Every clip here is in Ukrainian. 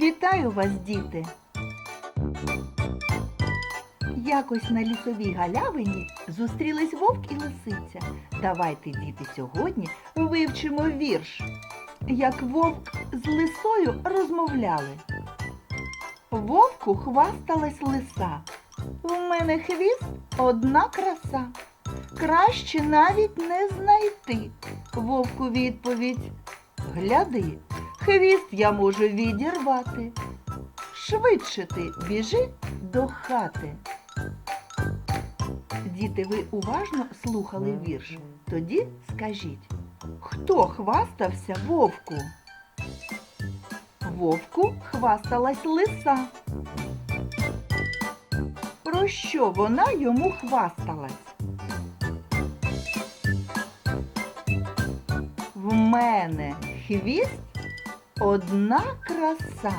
Вітаю вас, діти! Якось на лісовій галявині зустрілись вовк і лисиця. Давайте, діти, сьогодні вивчимо вірш, як вовк з лисою розмовляли. Вовку хвасталась лиса. В мене хвіст одна краса. Краще навіть не знайти. Вовку відповідь. Гляди, хвіст я можу відірвати. Швидше ти біжи до хати. Діти, ви уважно слухали вірш. Тоді скажіть, хто хвастався вовку? Вовку хвасталась лиса. Про що вона йому хвасталась? В мене хвіст одна краса.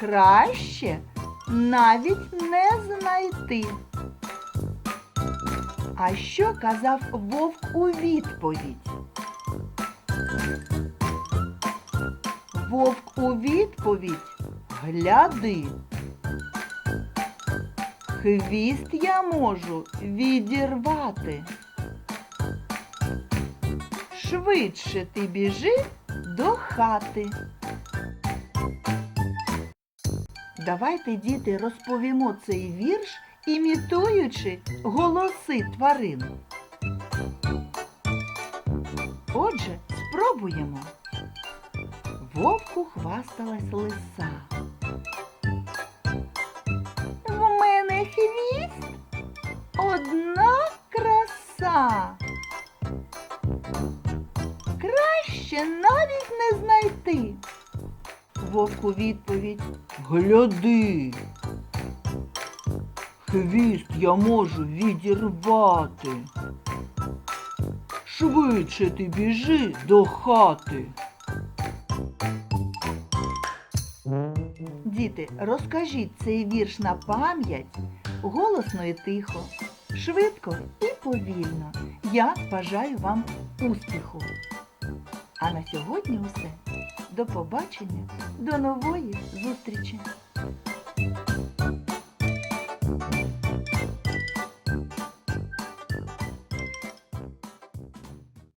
Краще навіть не знайти. А що казав вовк у відповідь? Вовк у відповідь гляди. Хвіст я можу відірвати. Швидше ти біжи до хати. Давайте, діти, розповімо цей вірш, імітуючи голоси тварин. Отже, спробуємо. Вовку хвасталась лиса. В мене хвіст одна краса. Краще навіть не знайти. Вовку відповідь Гляди. Хвіст я можу відірвати. Швидше ти біжи до хати. Діти, розкажіть цей вірш на пам'ять голосно і тихо, швидко і повільно. Я бажаю вам успіху. А на сьогодні усе. До побачення, до нової зустрічі!